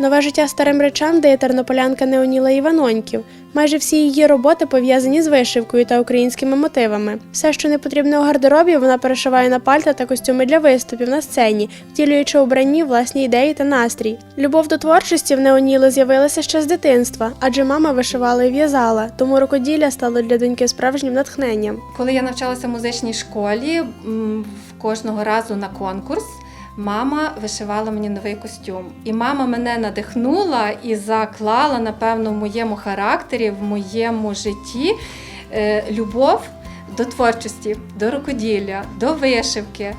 Нове життя старим речам дає тернополянка Неоніла Іваноньків. Майже всі її роботи пов'язані з вишивкою та українськими мотивами. Все, що не потрібне у гардеробі, вона перешиває на пальта та костюми для виступів на сцені, втілюючи у бранні власні ідеї та настрій. Любов до творчості в Неоніли з'явилася ще з дитинства, адже мама вишивала і в'язала, тому рукоділля стало для доньки справжнім натхненням. Коли я навчалася в музичній школі, кожного разу на конкурс. Мама вишивала мені новий костюм, і мама мене надихнула і заклала, напевно, в моєму характері, в моєму житті е, любов до творчості, до рукоділля, до вишивки.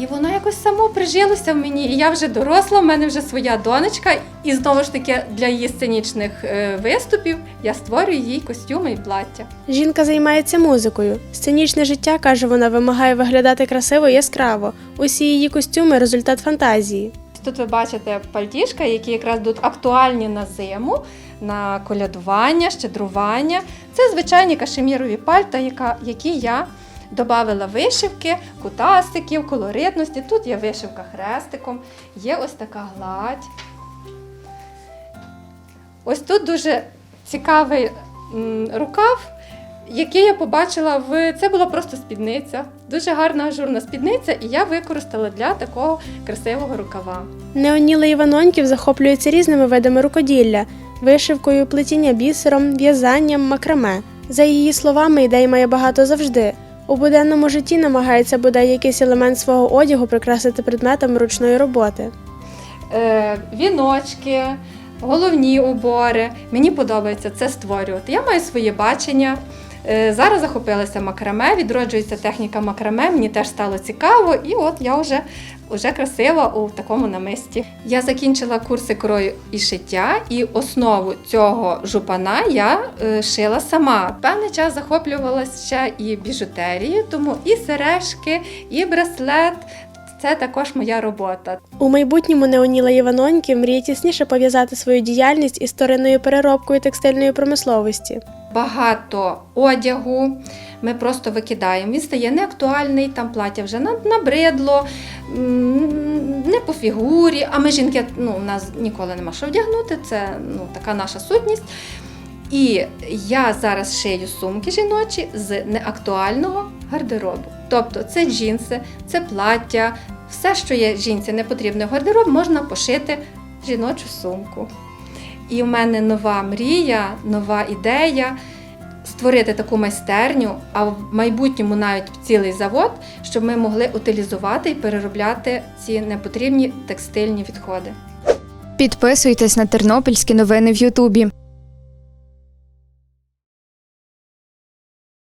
І воно якось само прижилося в мені. І я вже доросла, в мене вже своя донечка. І знову ж таки для її сценічних е, виступів я створюю їй костюми і плаття. Жінка займається музикою. Сценічне життя, каже вона, вимагає виглядати красиво і яскраво. Усі її костюми результат фантазії. Тут ви бачите пальтішка, які якраз будуть актуальні на зиму, на колядування, щедрування. Це звичайні кашемірові пальта, які я додавала вишивки, кутастиків, колоритності. Тут є вишивка хрестиком, є ось така гладь. Ось тут дуже цікавий рукав, який я побачила в це була просто спідниця. Дуже гарна ажурна спідниця, і я використала для такого красивого рукава. Неоніла Іваноньків захоплюється різними видами рукоділля, вишивкою, плетіння бісером, в'язанням, макраме. За її словами, ідей має багато завжди. У буденному житті намагається бодай якийсь елемент свого одягу прикрасити предметами ручної роботи. Е, віночки, головні убори. Мені подобається це створювати. Я маю своє бачення. Е, Зараз захопилася макраме, відроджується техніка макраме, мені теж стало цікаво, і от я вже, вже красива у такому намисті. Я закінчила курси крою і шиття, і основу цього жупана я е, шила сама. Певний час захоплювалася ще і біжутерією, тому і сережки, і браслет це також моя робота. У майбутньому Неоніла Іваноньків мріє тісніше пов'язати свою діяльність із вторинною переробкою текстильної промисловості. Багато одягу. Ми просто викидаємо. Він стає неактуальний, там плаття вже набридло, не по фігурі. А ми жінки, ну, у нас ніколи нема що вдягнути, це ну, така наша сутність. І я зараз шию сумки жіночі з неактуального гардеробу. Тобто це джинси, це плаття, все, що є жінці не потрібно в гардероб, можна пошити жіночу сумку. І в мене нова мрія, нова ідея створити таку майстерню, а в майбутньому навіть цілий завод, щоб ми могли утилізувати і переробляти ці непотрібні текстильні відходи. Підписуйтесь на тернопільські новини в Ютубі.